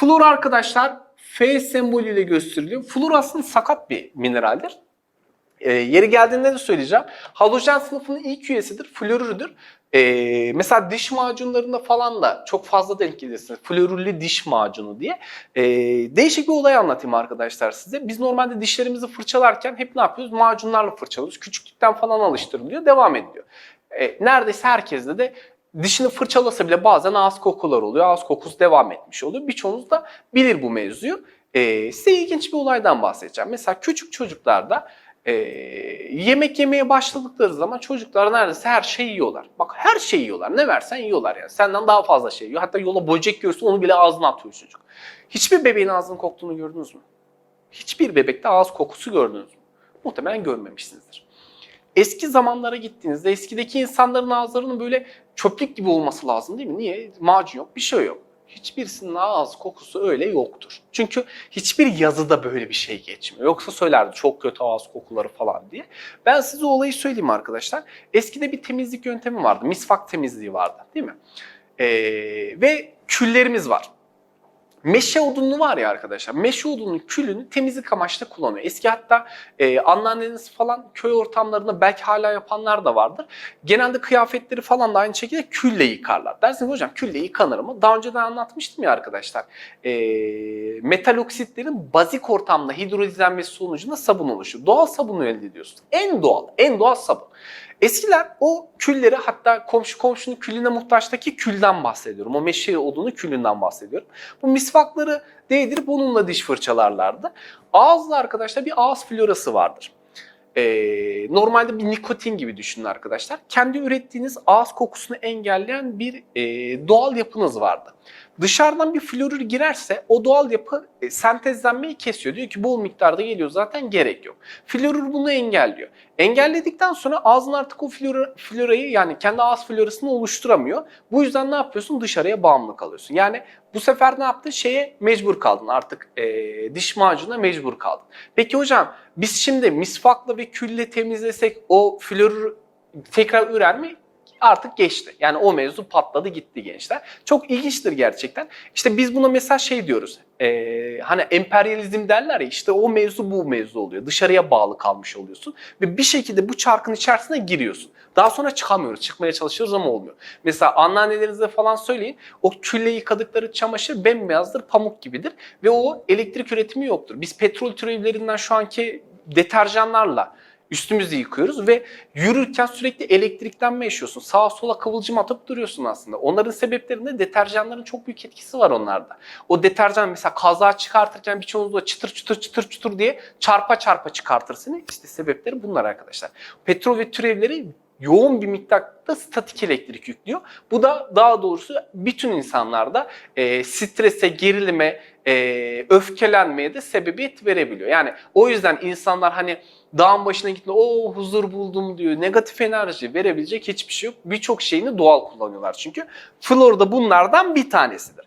Flor arkadaşlar F sembolüyle gösteriliyor. Flor aslında sakat bir mineraldir. E, yeri geldiğinde de söyleyeceğim. Halojen sınıfının ilk üyesidir, florürüdür. E, mesela diş macunlarında falan da çok fazla denk gelirsiniz. Florürlü diş macunu diye. E, değişik bir olay anlatayım arkadaşlar size. Biz normalde dişlerimizi fırçalarken hep ne yapıyoruz? Macunlarla fırçalıyoruz. Küçüklükten falan alıştırılıyor, devam ediliyor. E, neredeyse herkeste de dişini fırçalasa bile bazen ağız kokular oluyor. Ağız kokusu devam etmiş oluyor. Birçoğunuz da bilir bu mevzuyu. E, size ilginç bir olaydan bahsedeceğim. Mesela küçük çocuklarda e, yemek yemeye başladıkları zaman çocuklar neredeyse her şeyi yiyorlar. Bak her şeyi yiyorlar. Ne versen yiyorlar yani. Senden daha fazla şey yiyor. Hatta yola böcek görse onu bile ağzına atıyor çocuk. Hiçbir bebeğin ağzının koktuğunu gördünüz mü? Hiçbir bebekte ağız kokusu gördünüz mü? Muhtemelen görmemişsinizdir. Eski zamanlara gittiğinizde eskideki insanların ağızlarının böyle çöplük gibi olması lazım değil mi? Niye? Macun yok, bir şey yok. Hiçbirisinin ağız kokusu öyle yoktur. Çünkü hiçbir yazıda böyle bir şey geçmiyor. Yoksa söylerdi çok kötü ağız kokuları falan diye. Ben size olayı söyleyeyim arkadaşlar. Eskide bir temizlik yöntemi vardı. Misvak temizliği vardı değil mi? Ee, ve küllerimiz var. Meşe odunu var ya arkadaşlar. Meşe odunun külünü temizlik amaçlı kullanıyor. Eski hatta e, anneanneniz falan köy ortamlarında belki hala yapanlar da vardır. Genelde kıyafetleri falan da aynı şekilde külle yıkarlar. Dersiniz hocam külle yıkanır mı? Daha önceden anlatmıştım ya arkadaşlar. E, metal oksitlerin bazik ortamda hidrolizlenmesi sonucunda sabun oluşuyor. Doğal sabunu elde ediyorsun. En doğal, en doğal sabun. Eskiler o külleri hatta komşu komşunun külüne muhtaçtaki külden bahsediyorum. O meşe odunu külünden bahsediyorum. Bu misvakları değdirip onunla diş fırçalarlardı. Ağızda arkadaşlar bir ağız florası vardır. Ee, normalde bir nikotin gibi düşünün arkadaşlar. Kendi ürettiğiniz ağız kokusunu engelleyen bir e, doğal yapınız vardı. Dışarıdan bir florür girerse o doğal yapı e, sentezlenmeyi kesiyor. Diyor ki bol miktarda geliyor zaten gerek yok. Florür bunu engelliyor. Engelledikten sonra ağzın artık o flora, florayı yani kendi ağız florasını oluşturamıyor. Bu yüzden ne yapıyorsun? Dışarıya bağımlı kalıyorsun. Yani bu sefer ne yaptın? Şeye mecbur kaldın artık e, diş macununa mecbur kaldın. Peki hocam biz şimdi misvakla ve külle temizlesek o florür tekrar ürer mi? Artık geçti. Yani o mevzu patladı gitti gençler. Çok ilginçtir gerçekten. İşte biz buna mesela şey diyoruz. e, hani emperyalizm derler ya işte o mevzu bu mevzu oluyor. Dışarıya bağlı kalmış oluyorsun. Ve bir şekilde bu çarkın içerisine giriyorsun. Daha sonra çıkamıyoruz. Çıkmaya çalışıyoruz ama olmuyor. Mesela anneannelerinize falan söyleyin. O külle yıkadıkları çamaşır bembeyazdır, pamuk gibidir. Ve o elektrik üretimi yoktur. Biz petrol türevlerinden şu anki deterjanlarla üstümüzü yıkıyoruz ve yürürken sürekli elektriklenme yaşıyorsun. Sağa sola kıvılcım atıp duruyorsun aslında. Onların sebeplerinde deterjanların çok büyük etkisi var onlarda. O deterjan mesela kaza çıkartırken birçoğunuz da çıtır çıtır çıtır çıtır diye çarpa çarpa çıkartırsın. İşte sebepleri bunlar arkadaşlar. Petrol ve türevleri yoğun bir miktarda statik elektrik yüklüyor. Bu da daha doğrusu bütün insanlarda e, strese, gerilime, e, öfkelenmeye de sebebiyet verebiliyor. Yani o yüzden insanlar hani dağın başına gittiğinde o huzur buldum diyor. Negatif enerji verebilecek hiçbir şey yok. Birçok şeyini doğal kullanıyorlar çünkü. Flor da bunlardan bir tanesidir.